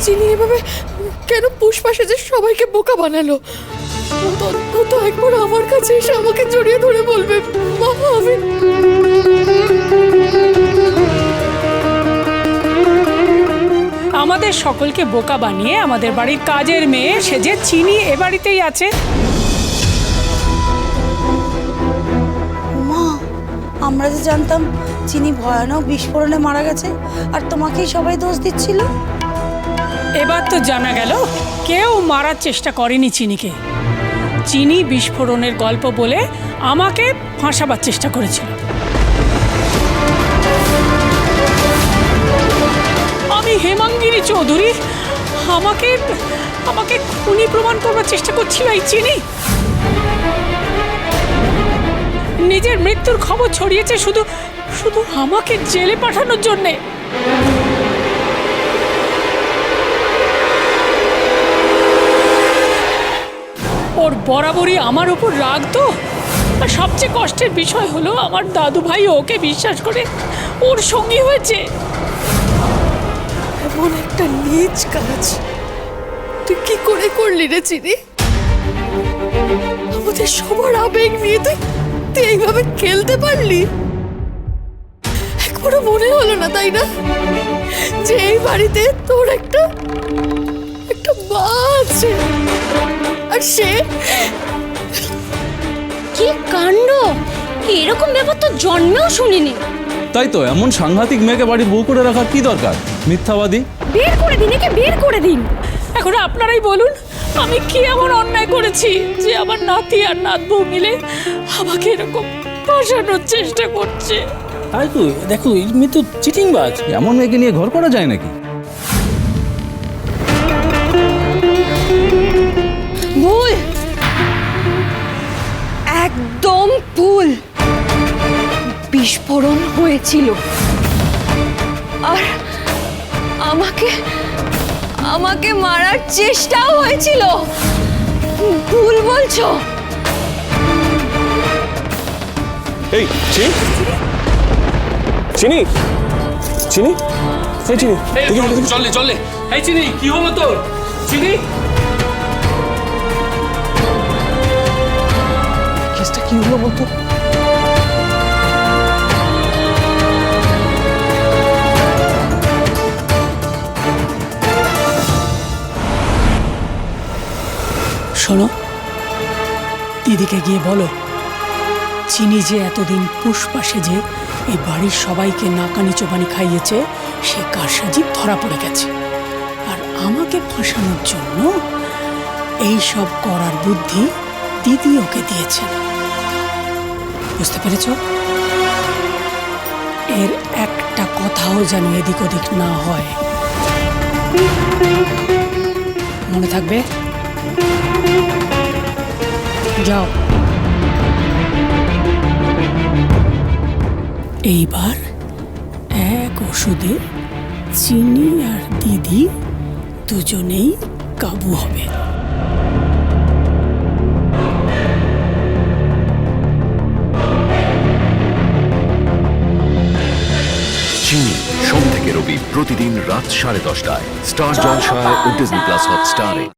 চিনি এভাবে কেন পুষ্পা সেজে সবাইকে বোকা বানালো? ও তো- একবার আমার কাছে এসে আমাকে জড়িয়ে ধরে বলবে মা আমি আমাদের সকলকে বোকা বানিয়ে আমাদের বাড়ির কাজের মেয়ে সে যে চিনি এ বাড়িতেই আছে। মা আমরা যে জানতাম চিনি ভয়ানক বিস্ফোরণে মারা গেছে আর তোমাকেই সবাই দোষ দিচ্ছিল? এবার তো জানা গেল, কেউ মারার চেষ্টা করেনি চিনিকে। চিনি বিস্ফোরণের গল্প বলে আমাকে ফাঁসাবার চেষ্টা করেছিল। আমি হেমাঙ্গিনী চৌধুরী, আমাকে আমাকে খুনি প্রমাণ করবার চেষ্টা করছিল এই চিনি। নিজের মৃত্যুর খবর ছড়িয়েছে শুধু শুধু আমাকে জেলে পাঠানোর জন্যে। ওর বরাবরই আমার উপর রাগ তো? আর সবচেয়ে কষ্টের বিষয় হলো আমার দাদু ভাই ওকে বিশ্বাস করে ওর সঙ্গী হয়েছে। এমন একটা নিজ কাজ। তুই কি করে করলি রে চিনি? আমাদের সবার আবেগ নিয়ে তুই তুই এইভাবে খেলতে পারলি? একবারও মনে হলো না, তাই না? যে এই বাড়িতে তোর একটা একটা মা আছে। আর সে কি কাণ্ড? এরকম ব্যাপার তো জন্মেও শুনিনি। তাই তো এমন সাংঘাতিক মেয়েকে বাড়ির বউ করে রাখার কি দরকার? মিথ্যাবাদী। বের করে দিন একে বের করে দিন। এখন আপনারাই বলুন আমি কি এমন অন্যায় করেছি যে আমার নাতি আর নাত বউ মিলে আমাকে এরকম ফাঁসানোর চেষ্টা করছে? তাই তো দেখো এই মেয়ে তো চিটিং বাজ এমন মেয়েকে নিয়ে ঘর করা যায় নাকি? বিস্ফোরণ হয়েছিল। আর আমাকে আমাকে মারার চেষ্টাও হয়েছিল। ভুল বলছো? এই চিনি? চিনি? চিনি? এই চিনি। চলে চলে এই চিনি কি হলো তোর? চিনি? কেসটা কি হলো বলতো? শোনো। দিদিকে গিয়ে বলো, চিনি যে এতদিন পুষ্পা সেজে এই বাড়ির সবাইকে নাকানি চোবানি খাইয়েছে, সে কারসাজি ধরা পড়ে গেছে। আর আমাকে ফাঁসানোর জন্য এই সব করার বুদ্ধি দিদি ওকে দিয়েছে। বুঝতে পেরেছ? এর একটা কথাও যেন এদিক ওদিক না হয়। মনে থাকবে? যাও। এইবার এক ওষুধে চিনি আর দিদি দুজনেই কাবু হবে। চিনি সোম থেকে রবি প্রতিদিন রাত সাড়ে দশটায়। স্টার জলসায় ও ডিজনি প্লাস হটস্টারে